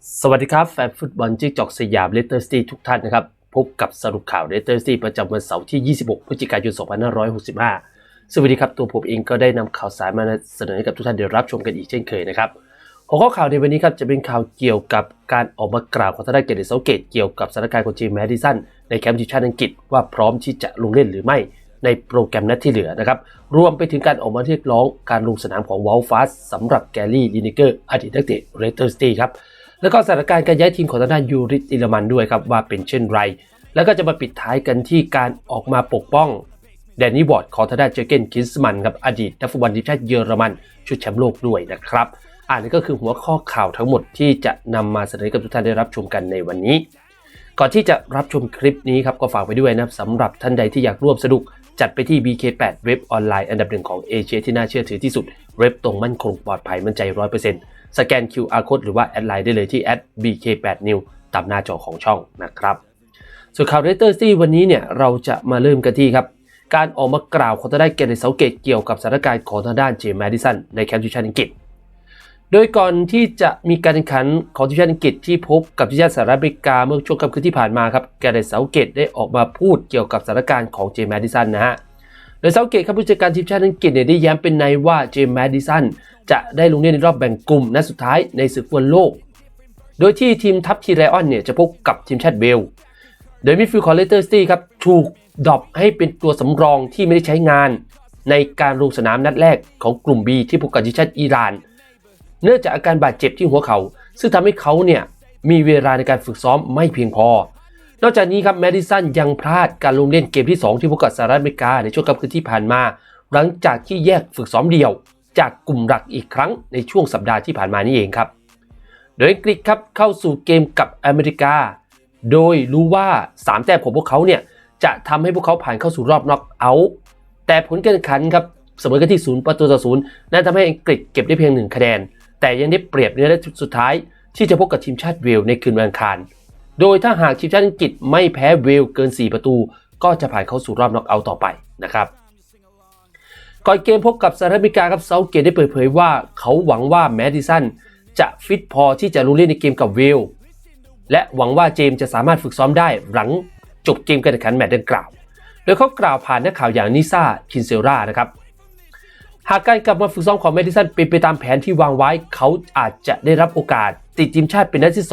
สวัสดีครับ แฟนฟุตบอลจิ๊กจอกสยามเลสเตอร์สตีทุกท่านนะครับ พบกับสรุปข่าวเลสเตอร์สตีประจำวันเสาร์ที่ 26 พฤศจิกายน 2565 สวัสดีครับ ตัวผมเองก็ได้นำข่าวสารมาเสนอให้กับทุกท่านได้รับชมกันอีกเช่นเคยนะครับหัวข้อข่าวในวันนี้ครับจะเป็นข่าวเกี่ยวกับการออกมากล่าวของทางด้านเกตเซาเกตเกี่ยวกับสถานการณ์ของทีมแมดิสันในแคมป์ทีมชาติอังกฤษว่าพร้อมที่จะลงเล่นหรือไม่ในโปรแกรมนัดที่เหลือนะครับ รวมไปถึงการออกมาเรียกร้องการลงสนามของวอลฟาสสำหรับแกลลี่ลินิเกอร์อดีตนักเตะเรเตอร์ซิตี้ครับ แล้วก็สถานการณ์การย้ายทีมของทางด้านยูริติลมันด้วยครับว่าเป็นเช่นไร แล้วก็จะมาปิดท้ายกันที่การออกมาปกป้องแดนนี่วอร์ดของทางด้านเจอเกนคิสมันครับอดีตนักฟุตบอลทีมชาติเยอรมัน ชุดแชมป์โลกด้วยนะครับอันนี้ก็คือหัวข้อข่าวทั้งหมดที่จะนำมาเสนอให้กับทุกท่านได้รับชมกันในวันนี้ ก่อนที่จะรับชมคลิปนี้ครับก็ฝากไปด้วยนะครับสำหรับท่านใดที่อยากร่วมสนุก จัดไปที่ BK8 เว็บออนไลน์อันดับหนึ่งของเอเชียที่น่าเชื่อถือที่สุด เว็บตรงมั่นคงปลอดภัยมั่นใจ 100%สแกน QR code หรือว่าแอดไลน์ได้เลยที่ @bk8new ตามหน้าจอของช่องนะครับ ส่วนข่าวเรเตอร์ซี่วันนี้เนี่ยเราจะมาเริ่มกันที่ครับ การออกมากล่าวของทางด้านเกเรเซาเกตเกี่ยวกับสถานการณ์ของทางด้านเจมส์แมดิสันในแคมป์ชิชันอังกฤษ โดยก่อนที่จะมีการแข่งขันของทีมชาติอังกฤษที่พบกับทีมชาติสหรัฐอเมริกาเมื่อช่วงค่ำคืนที่ผ่านมาครับแกเรตเซาเกตได้ออกมาพูดเกี่ยวกับสถานการณ์ของเจมส์แมดิสันนะฮะโดยเซาเกตครับผู้จัดการทีมชาติอังกฤษเนี่ยได้ย้ำเป็นในว่าเจมส์แมดิสันจะได้ลงเล่นในรอบแบ่งกลุ่มนัดสุดท้ายในศึกฟุตบอลโลก โดยที่ทีมทัพทีไรออนเนี่ยจะพบกับทีมชาติเวลโดยมิดฟิลด์ของเลสเตอร์ซิตี้ครับถูกดรอปให้เป็นตัวสำรองที่ไม่ได้ใช้งาน ในการลงสนามนัดแรกของกลุ่ม B ที่พบกับทีมชาติอิหร่าน เนื่องจากอาการบาดเจ็บที่หัวเขา่าซึ่งทำให้เขาเนี่ยมีเวลาในการฝึกซ้อมไม่เพียงพอ นอกจากนี้ครับแมดิสันยังพลาดการลงเล่นเกมที่ 2 ที่พบกับสหรัฐอเมริกาในช่วงค่ำคืนที่ผ่านมา หลังจากที่แยกฝึกซ้อมเดี่ยว จากกลุ่มหลักอีกครั้งในช่วงสัปดาห์ที่ผ่านมานี่เองครับ โดยอังกฤษครับเข้าสู่เกมกับอเมริกา โดยรู้ว่า 3 แต้มของพวกเขาเนี่ยจะทำให้พวกเขาผ่านเข้าสู่รอบน็อกเอาท์แต่ผลการแข่งขันครับเสมอกันที่0ประตูต่อศูนย์นั่นทำให้อังกฤษเก็บได้เพียง 1 คะแนน แต่ยังได้เปรียบในนัดสุดท้ายที่จะพบกับทีมชาติเวลในคืนวันอังคาร โดยถ้าหากทีมชาติอังกฤษไม่แพ้เวลเกิน 4 ประตู ก็จะผ่านเข้าสู่รอบน็อกเอาท์ต่อไปนะครับก่อนเกมพบกับสหรัฐอเมริกาครับเซาเกตได้เปิดเผยว่าเขาหวังว่าแมดิสันจะฟิตพอที่จะลงเล่นในเกมกับเวลและหวังว่าเจมส์จะสามารถฝึกซ้อมได้หลังจบเกมการแข่งขันแมตช์ดังกล่าว โดยเขากล่าวผ่านนักข่าวอย่างนิซ่าคินเซรานะครับ หากการกลับมาฝึกซ้อมของแมดิสันเป็นไปตามแผนที่วางไว้ เขาอาจจะได้รับโอกาส ติดทีมชาติเป็นนัดที่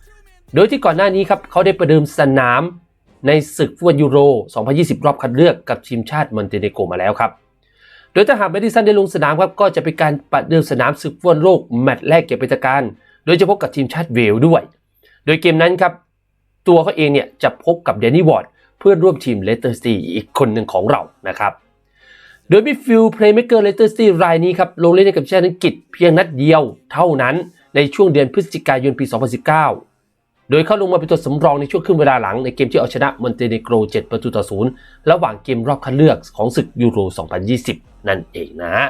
2 โดยที่ก่อนหน้านี้ครับเขาได้ประเดิมสนามในศึกฟุตบอลยูโร 2020 รอบคัดเลือกกับทีมชาติมอนเตเนโกรมาแล้วครับ โดยถ้าหากแมดิสันได้ลงสนามครับก็จะเป็นการประเดิมสนามศึกฟุตบอลโลกแมตช์แรกเกี่ยวกับการ โดยจะพบกับทีมชาติเวลด้วย โดยเกมนั้นครับตัวเขาเองเนี่ยจะพบกับเดนนี่วอร์ดเพื่อนร่วมทีมเลสเตอร์ซิตี้อีกคนหนึ่งของเรานะครับ โดยมิดฟิลด์เพลย์เมเกอร์เลสเตอร์สตีรายนี้ครับลงเล่นให้กับชาติอังกฤษเพียงนัดเดียวเท่านั้นในช่วงเดือนพฤศจิกายนปี 2019 โดยเข้าลงมาเป็นตัวสำรองในช่วงครึ่งเวลาหลังในเกมที่เอาชนะมอนเตเนโกร 7 ประตูต่อศูนย์ระหว่างเกมรอบคัดเลือกของศึกยูโร 2020 นั่นเองนะฮะ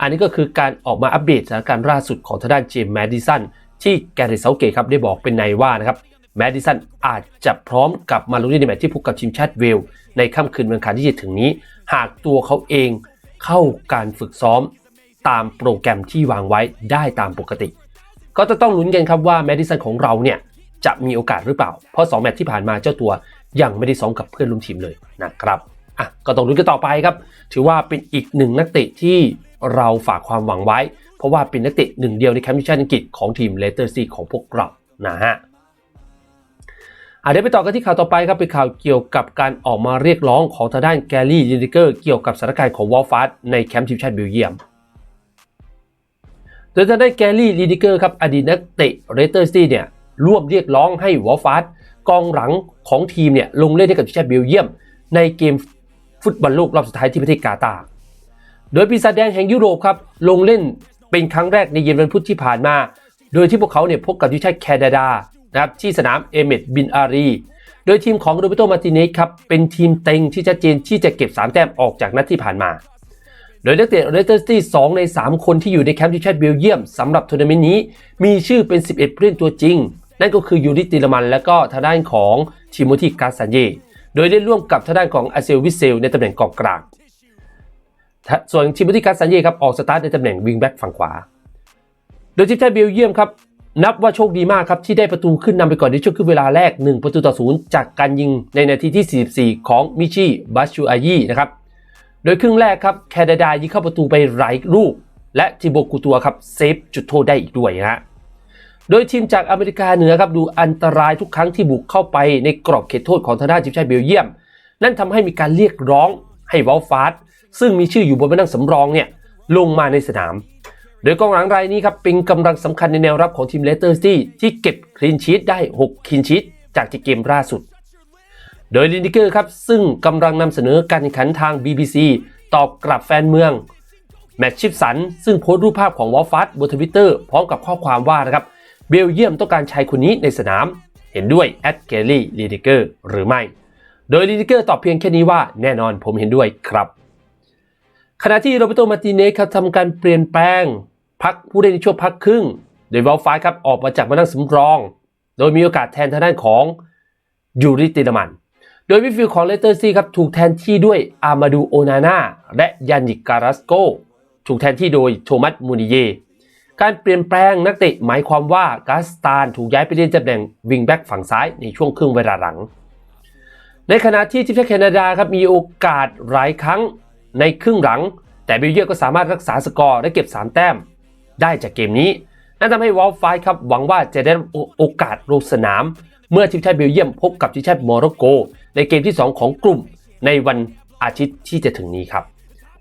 อันนี้ก็คือการออกมาอัปเดตสถานการณ์ล่าสุดของทางด้านเจมส์แมดิสันที่แกเรตเซาเกตครับได้บอกเป็นในว่านะครับ แมดิสันอาจจะพร้อมกลับมาลงเล่นในแมตช์ที่พบกับทีมชาติเวล ในค่ำคืนวันอังคารที่จะถึงนี้ หากตัวเขาเองเข้าการฝึกซ้อม ตามโปรแกรมที่วางไว้ได้ตามปกติ ก็จะต้องลุ้นกันครับว่าแมดิสันของเราเนี่ยจะมีโอกาสหรือเปล่า เพราะ 2 แมตช์ที่ผ่านมาเจ้าตัวยังไม่ได้ซ้อมกับเพื่อนร่วมทีมเลยนะครับอะก็ต้องลุ้นกันต่อไปครับ ถือว่าเป็นอีกหนึ่งนักเตะที่เราฝากความหวังไว้ เพราะว่าเป็นนักเตะหนึ่งเดียวในแคมป์ชาติอังกฤษของทีมเลสเตอร์ซีของพวกเรานะฮะ เดี๋ยวไปต่อกันที่ข่าวต่อไปครับเป็นข่าวเกี่ยวกับการออกมาเรียกร้องของทางด้านแกลลี่ลินดิเกอร์เกี่ยวกับสถานการณ์ของวอลฟาสในแคมป์ทีมชาติเบลเยียมโดยทางด้านแกลลี่ลินดิเกอร์ครับอดีตนักเตะเรสเตอร์ซีเนี่ยร่วมเรียกร้องให้วอลฟาสกองหลังของทีมเนี่ยลงเล่นให้กับทีมชาติเบลเยียม ในเกมฟุตบอลโลกรอบสุดท้ายที่ประเทศกาตาร์โดยปีศาจแดงแห่งยุโรปครับลงเล่นเป็นครั้งแรกในเย็นวันพุธที่ผ่านมา โดยที่พวกเขาเนี่ยพบกับทีมชาติแคนาดา นะครับที่สนามเอเมดบินอารี โดยทีมของโรเบโตมาติเนสครับเป็นทีมเต็งที่ชัดเจนที่จะเก็บ 3 แต้มออกจากนัดที่ผ่านมา โดยนักเตะเรสเตอร์ซิตี้2ใน 3 คนที่อยู่ในแคมป์ทีมชาติเบลเยียมสำหรับทัวร์นาเมนต์นี้ มีชื่อเป็น 11ผู้เล่นตัวจริง นั่นก็คือยูริติลมัน และก็ทางด้านของทิโมธีกาซันเย โดยได้ร่วมกับทางด้านของอาเซลวิเซล ในตำแหน่งกองกลางส่วนทิโมธีกาซันเยครับออกสตาร์ทในตำแหน่งวิงแบ็กฝั่งขวาโดยทีมชาติเบลเยียมครับ นับว่าโชคดีมากครับ ที่ได้ประตูขึ้นนำไปก่อนในช่วงครึ่งเวลาแรก 1 ประตูต่อศูนย์จากการยิงในนาทีที่ 44 ของมิชิบัชชูอายีนะครับ โดยครึ่งแรกครับแคนาดายิงเข้าประตูไปหลายลูก และทิโบกูตัวครับเซฟจุดโทษได้อีกด้วยนะฮะโดยทีมจากอเมริกาเหนือครับดูอันตรายทุกครั้งที่บุกเข้าไปในกรอบเขตโทษของทางด้านทีมชาติเบลเยียม นั่นทำให้มีการเรียกร้องให้วอลฟาสซึ่งมีชื่ออยู่บนบันลังสำรองเนี่ยลงมาในสนาม โดยกองหลังรายนี้ครับเป็นกำลังสำคัญในแนวรับของทีมเลสเตอร์ซิตี้ที่เก็บคลีนชีตได้ 6คลีนชีตจากที่เกมล่าสุด โดยลินดิเกอร์ครับซึ่งกำลังนำเสนอการแข่งขันทาง BBC ตอบกลับแฟนเมือง แมตช์ชิปสัน ซึ่งโพสต์รูปภาพของวอลฟัสบนทวิตเตอร์พร้อมกับข้อความว่านะครับเบลเยียมต้องการชายคนนี้ในสนาม เห็นด้วยแอดเกลลี่ลินดิเกอร์หรือไม่ โดยลินดิเกอร์ตอบเพียงแค่นี้ว่าแน่นอนผมเห็นด้วยครับ ขณะที่โรเบโตมาติเนสครับทำการเปลี่ยนแปลง พักผู้เล่นในช่วงพักครึ่ง โดยวอลฟายครับออกมาจากมานั่งสำรอง โดยมีโอกาสแทนทางด้านของยูริติลมัน โดยมิดฟิลด์ของเลสเตอร์ซีครับถูกแทนที่ด้วยอามาดูโอนาน่าและยานิกการัสโกถูกแทนที่โดยโทมัสมูนิเย การเปลี่ยนแปลงนักเตะหมายความว่ากาสตานถูกย้ายไปเล่นตำแหน่งวิงแบ็กฝั่งซ้ายในช่วงครึ่งเวลาหลัง ในขณะที่ทีมชาติแคนาดาครับมีโอกาสหลายครั้งในครึ่งหลัง แต่เบลเยียมก็สามารถรักษาสกอร์และเก็บ 3 แต้ม ได้จากเกมนี้นั่นทำให้วอลไฟครับหวังว่าจะได้โอกาสลงสนาม เมื่อทีมชาติเบลเยียมพบกับทีมชาติโมร็อกโก ในเกมที่ 2 ของกลุ่มในวันอาทิตย์ที่จะถึงนี้ครับ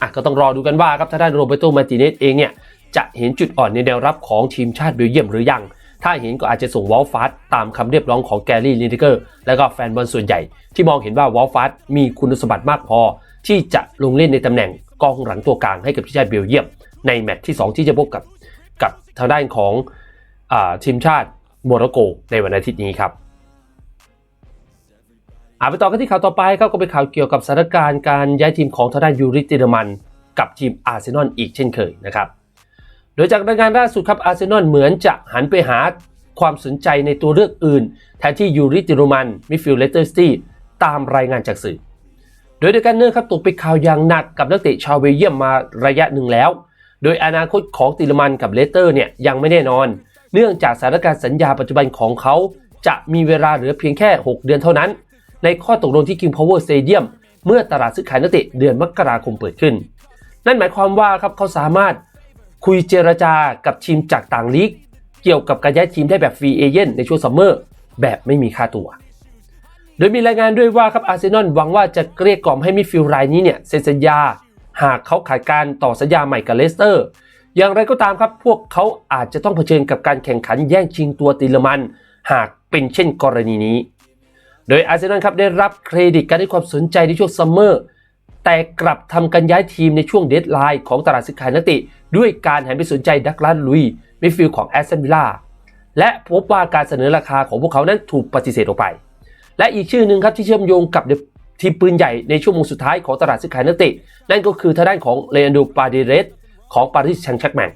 อะก็ต้องรอดูกันว่าครับถ้าได้โรเบโตมาร์ติเนสเองเนี่ยจะเห็นจุดอ่อนในแนวรับของทีมชาติเบลเยียมหรือยัง ถ้าเห็นก็อาจจะส่งวอลฟาสตามคำเรียกร้องของแกรี่ลินดิเกอร์ และก็แฟนบอลส่วนใหญ่ ที่มองเห็นว่าวอลฟาสมีคุณสมบัติมากพอ ที่จะลงเล่นในตำแหน่งกองหลังตัวกลางให้กับทีมชาติเบลเยียม ในแมตช์ที่ 2 ที่จะพบกับ กับทางด้านของอทีมชาติโมร็อกโกในวันอาทิตย์นี้ครับอาไปต่อกันที่ข่าวต่อไปครับก็เป็นข่าวเกี่ยวกับสถานการณ์การย้ายทีมของทางด้านยูริติเดอรมัน กับทีมอาร์เซนอลอีกเช่นเคยนะครับ โดยจากรายงานล่าสุดครับอาร์เซนอลเหมือนจะหันไปหาความสนใจในตัวเลือกอื่น แทนที่ยูริติโรมันมิฟิลเลสเตอร์ซิตี้ตามรายงานจากสื่อ โดยเดกันเนอร์ครับตกเป็นข่าวอย่างหนักกับนักเตะชาวเบลเยียมมาระยะหนึ่งแล้ว โดยอนาคตของติลมันกับเลสเตอร์เนี่ยยังไม่แน่นอน เนื่องจากสถานการณ์สัญญาปัจจุบันของเขา จะมีเวลาเหลือเพียงแค่ 6 เดือนเท่านั้น ในข้อตกลงที่ King Power Stadium เมื่อตลาดซื้อขายนักเตะเดือนมกราคมเปิดขึ้น นั่นหมายความว่าครับเขาสามารถคุยเจรจากับทีมจากต่างลีก เกี่ยวกับการย้ายทีมได้แบบฟรีเอเจนในช่วงซัมเมอร์แบบไม่มีค่าตัว โดยมีรายงานด้วยว่าครับอาร์เซนอลหวังว่าจะเกลี้ยกล่อมให้มิดฟิลด์รายนี้เนี่ยเซ็นสัญญา หากเขาขาดการต่อสัญญาใหม่กับเลสเตอร์ อย่างไรก็ตามครับ พวกเขาอาจจะต้องเผชิญกับการแข่งขันแย่งชิงตัวติลมัน หากเป็นเช่นกรณีนี้ โดยอาร์เซนอลครับได้รับเครดิตการให้ความสนใจในช่วงซัมเมอร์ แต่กลับทำการย้ายทีมในช่วงเดดไลน์ของตลาดซื้อขายนักเตะด้วยการหันไปสนใจดักลาสลุยมิดฟิลด์ของแอสตันวิลล่าและพบว่าการเสนอราคาของพวกเขานั้นถูกปฏิเสธออกไป และอีกชื่อหนึ่งครับที่เชื่อมโยงกับ ทีมปืนใหญ่ในช่วงโมงสุดท้ายของตลาดซื้อขายนักเตะนั่นก็คือทางด้านของเลอันโดปาเดเรสของปารีสแชงแชกแมง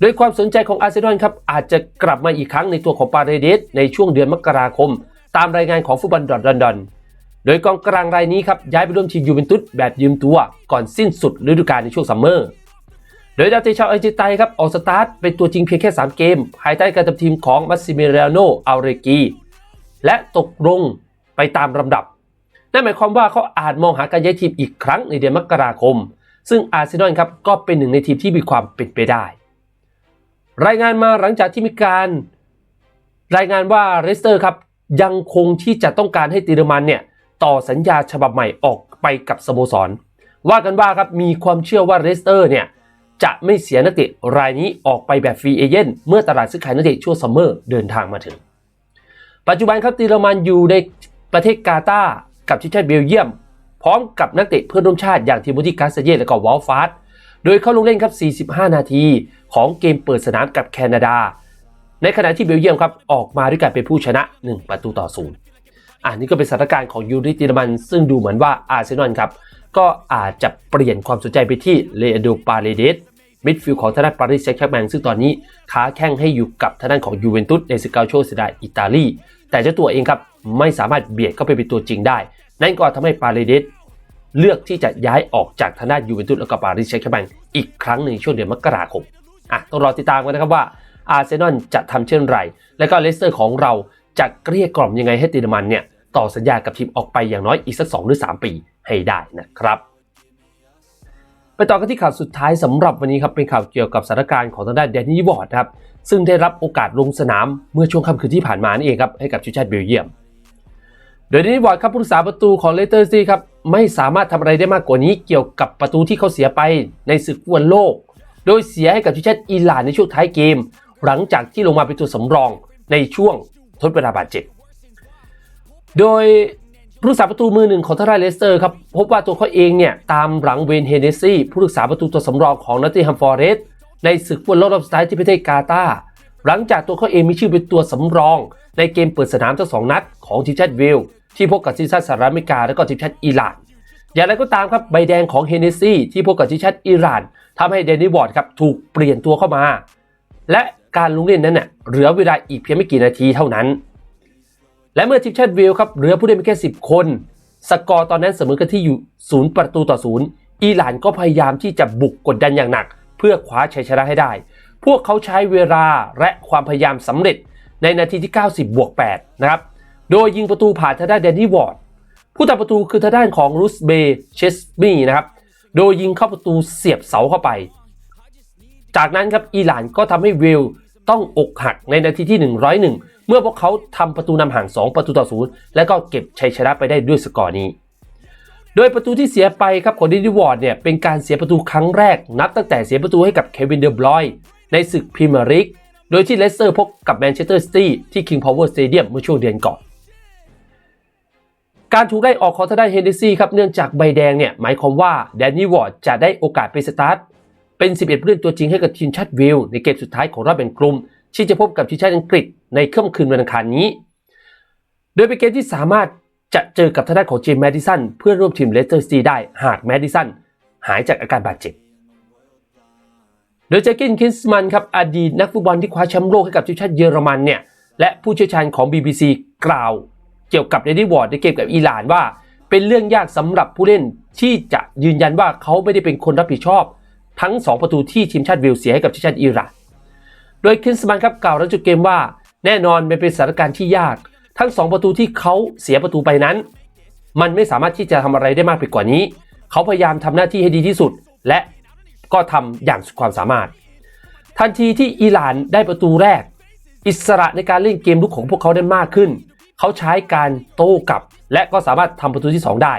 โดยความสนใจของอาร์เซนอลครับอาจจะกลับมาอีกครั้งในตัวของปาเดเรสในช่วงเดือนมกราคม ตามรายงานของฟุตบอลดอทลอนดอนโดยกองกลางรายนี้ครับย้ายไปร่วมทีมยูเวนตุสแบบยืมตัวก่อนสิ้นสุดฤดูกาลในช่วงซัมเมอร์โดยดาวเตะชาวอาร์เจนตินาครับออกสตาร์ทเป็นตัวจริงเพียงแค่ 3 เกม ภายใต้การทำทีมของมัสซิเมเรโนอัลเรกีและตกลงไปตามลำดับ นั่นหมายความว่าเขาอาจมองหาการย้ายทีมอีกครั้งในเดือนมกราคม ซึ่งอาร์เซนอลครับก็เป็นหนึ่งในทีมที่มีความเป็นไปได้ รายงานมาหลังจากที่มีการ รายงานว่าเรสเตอร์ครับยังคงที่จะต้องการให้ติรมันเนี่ยต่อสัญญาฉบับใหม่ออกไปกับสโมสร ว่ากันว่าครับมีความเชื่อว่าเรสเตอร์เนี่ยจะไม่เสียนักเตะรายนี้ออกไปแบบฟรีเอเจนต์เมื่อตลาดซื้อขายนักเตะช่วงซัมเมอร์เดินทางมาถึง ปัจจุบันครับติรมันอยู่ในประเทศกาตาร์ กับทีมชาติเบลเยียม พร้อมกับนักเตะเพื่อนร่วมชาติอย่างทิโมธีกาสเยและก็วอลฟาสโดยเข้าลงเล่นครับ 45 นาที ของเกมเปิดสนามกับแคนาดา ในขณะที่เบลเยียมครับออกมาด้วยการเป็นผู้ชนะ 1 ประตูต่อศูนย์อันนี้ก็เป็นสถานการณ์ของยูริติรมัน ซึ่งดูเหมือนว่าอาร์เซนอลครับก็อาจจะเปลี่ยนความสนใจไปที่เลอโดปาเลเดสมิดฟิลด์ของทางด้านปารีสแซงต์แชร์แมงซึ่งตอนนี้ค้าแข่งให้อยู่กับทางด้านของยูเวนตุสในสกาโชเซดาอิตาลี แต่เจ้าตัวเองครับไม่สามารถเบียดเข้าไปเป็นตัวจริงได้ นั่นก็ทำให้ปาเลเดสเลือกที่จะย้ายออกจากทางด้านยูเวนตุสแล้วก็ปารีสแซงต์แชร์แมงอีกครั้งหนึ่งช่วงเดือนมกราคมอะต้องรอติดตามกันนะครับว่าอาร์เซนอลจะทำเช่นไร และก็เลสเตอร์ของเราจะเกลี้ยกล่อมยังไงให้ติดมันเนี่ยต่อสัญญากับทีมออกไปอย่างน้อยอีกสัก2หรือ 3 ปีให้ได้นะครับ ไปต่อกันที่ข่าวสุดท้ายสำหรับวันนี้ครับเป็นข่าวเกี่ยวกับสถานการณ์ของทางด้านแดนนี่วอร์ดครับซึ่งได้รับโอกาสลงสนามเมื่อช่วงค่ำคืนที่ผ่านมานี่เองครับให้กับทีมชาติเบลเยียม โดยแดนนี่วอร์ดครับผู้รักษาประตูของเลสเตอร์ซีครับไม่สามารถทำอะไรได้มากกว่านี้เกี่ยวกับประตูที่เขาเสียไปในศึกฟุตบอลโลก โดยเสียให้กับทีมชาติอิหร่านในช่วงท้ายเกม หลังจากที่ลงมาเป็นตัวสำรองในช่วงทดเวลาบาดเจ็บโดย ผู้รักษาประตูมือหนึ่งของทางด้าเลสเตอร์ครับ พบว่าตัวเขาเองเนี่ย ตามหลังเวนเฮเนซี่ผู้รักษาประตูตัวสำรองของนอตติแฮมฟอร์เรสในศึกฟุตบอลโลกรอบสุดท้ายที่ประเทศกาตาร์หลังจากตัวเขาเองมีชื่อเป็นตัวสำรอง ในเกมเปิดสนามทั้งสองนัดของทีมชาติเวลที่พบกับทีมชาติสหรัฐอเมริกาและก็ทีมชาติอิหร่าน อย่างไรก็ตามครับใบแดงของเฮเนซี่ที่พบกับทีมชาติอิหร่านทำให้เดนนิวอร์ดครับถูกเปลี่ยนตัวเข้ามา และการลงเล่นนั้นเน่ะเหลือเวลาอีกเพียงไม่กี่นาทีเท่านั้น และเมื่อทีมชาติเวลครับเหลือผู้เล่นเพียงแค่ 10 คน สกอร์ตอนนั้นเสมอกันที่อยู่ศูนย์ประตูต่อศูนย์อิหร่านก็พยายามที่จะบุกกดดันอย่างหนัก เพื่อคว้าชัยชนะให้ได้ พวกเขาใช้เวลาและความพยายามสำเร็จในนาทีที่ 90 บวก 8 นะครับ โดยยิงประตูผ่านทางด้านแดนนี่วอร์ด ผู้ทำประตูคือทางด้านของรูสเบเชสมีนะครับ โดยยิงเข้าประตูเสียบเสาเข้าไป จากนั้นครับอิหร่านก็ทำให้เวลต้องอกหักในนาทีที่ 101 เมื่อพวกเขาทำประตูนำห่าง 2 ประตูต่อศูนย์และก็เก็บชัยชนะไปได้ด้วยสกอร์นี้ โดยประตูที่เสียไปครับของดินดิวอร์ดเนี่ยเป็นการเสียประตูครั้งแรก นับตั้งแต่เสียประตูให้กับเควินเดอร์บรอยในศึกพรีเมียร์ลีกโดยที่เลสเตอร์พบกับแมนเชสเตอร์ซิตี้ที่ King Power Stadium เมื่อช่วงเดือนก่อนการถูกไล่ออกของทางด้านเฮนเดซี่ครับเนื่องจากใบแดงเนี่ยหมายความว่าแดนนี่วอร์ดจะได้โอกาสไปสตาร์ทเป็น 11 ผู้เล่นตัวจริงให้กับทีมชาติเวลในเกมสุดท้ายของรอบแบ่งกลุ่ม ที่จะพบกับทีมชาติอังกฤษในค่ำคืนวันอังคารนี้ โดยเป็นเกมที่สามารถจะเจอกับทางด้านของเจมส์แมดิสันเพื่อร่วมทีมเลสเตอร์ซีได้หากแมดิสันหายจากอาการบาดเจ็บ โดยแจ็คกินคินส์มันครับอดีตนักฟุตบอลที่คว้าแชมป์โลกให้กับทีมชาติเยอรมันเนี่ยและผู้เชี่ยวชาญของ BBC กล่าว เกี่ยวกับเดนนี่วอร์ดในเกมกับอิหร่านว่า เป็นเรื่องยากสำหรับผู้เล่นที่จะยืนยันว่าเขาไม่ได้เป็นคนรับผิดชอบ ทั้ง 2 ประตูที่ทีมชาติเวลส์เสียให้กับทีมชาติอิหร่าน ดยคินส์มันครับกล่าวหลังจบเกมว่าแน่นอนมันเป็นสถานการณ์ที่ยาก ทั้ง 2 ประตูที่เขาเสียประตูไปนั้น มันไม่สามารถที่จะทำอะไรได้มากไปกว่านี้ เขาพยายามทำหน้าที่ให้ดีที่สุด และก็ทำอย่างสุดความสามารถ ทันทีที่อิหร่านได้ประตูแรก อิสระในการเล่นเกมลุกของพวกเขาได้มากขึ้น เขาใช้การโต้กลับ และก็สามารถทำประตูที่ 2 ได้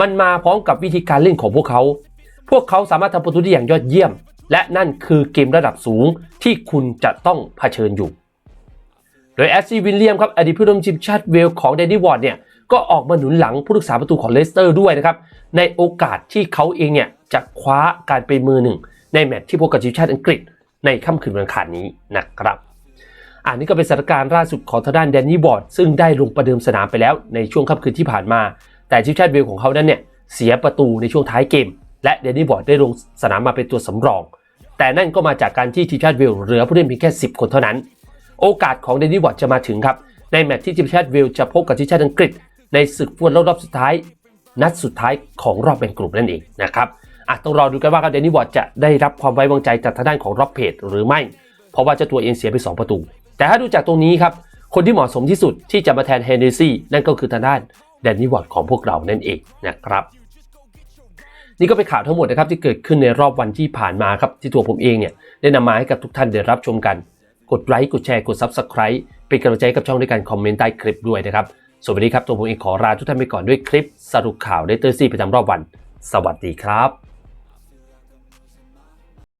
มันมาพร้อมกับวิธีการเล่นของพวกเขา พวกเขาสามารถทำประตูได้อย่างยอดเยี่ยม และนั่นคือเกมระดับสูงที่คุณจะต้องเผชิญอยู่ โดยแอชลีย์วิลเลียมครับอดีตผู้ร่วมทีมชาติเวลของแดนนี่วอร์ดเนี่ยก็ออกมาหนุนหลังผู้รักษาประตูของเลสเตอร์ด้วยนะครับ ในโอกาสที่เขาเองเนี่ยจะคว้าการเป็นมือหนึ่ง ในแมตช์ที่พบกับทีมชาติอังกฤษ ในค่ำคืนวันอังคารนี้นะครับอันนี้ก็เป็นสถานการณ์ล่าสุดของทางด้านแดนนี่บอร์ดซึ่งได้ลงประเดิมสนามไปแล้วในช่วงค่ำคืนที่ผ่านมา แต่ทีมชาติเวลของเขานั้นเนี่ยเสียประตูในช่วงท้ายเกม และแดนนี่บอร์ดได้ลงสนามมาเป็นตัวสำรอง แต่นั่นก็มาจากการที่ทีมชาติเวลเหลือผู้เล่นเพียงแค่ 10 คนเท่านั้น โอกาสของแดนนี่บอร์ดจะมาถึงครับ ในแมตช์ที่ทีมชาติเวลจะพบกับทีมชาติอังกฤษ ในศึกฟุตบอลรอบสุดท้าย นัดสุดท้ายของรอบแบ่งกลุ่มนั่นเองนะครับอะต้องรอดูกันว่าครับเดนนี่บอร์ดจะได้รับความไว้วางใจจากทางด้านของรอบเพจหรือไม่ เพราะว่าเจ้าตัวเองเสียไป 2 ประตู แต่ถ้าดูจากตรงนี้ครับคนที่เหมาะสมที่สุดที่จะมาแทนเฮนเดซี่นั่นก็คือทางด้านแดนนี่วอร์ดของพวกเรานั่นเองนะครับ นี่ก็เป็นข่าวทั้งหมดนะครับที่เกิดขึ้นในรอบวันที่ผ่านมาครับที่ตัวผมเองเนี่ยได้นำมาให้กับทุกท่านได้รับชมกัน กดไลค์กดแชร์กด Subscribe เป็นกำลังใจกับช่องด้วยการคอมเมนต์ใต้คลิปด้วยนะครับสวัสดีครับตัวผมเองขอลาทุกท่านไปก่อนด้วยคลิปสรุปข่าวเดเตอร์ซีประจำรอบวัน สวัสดีครับ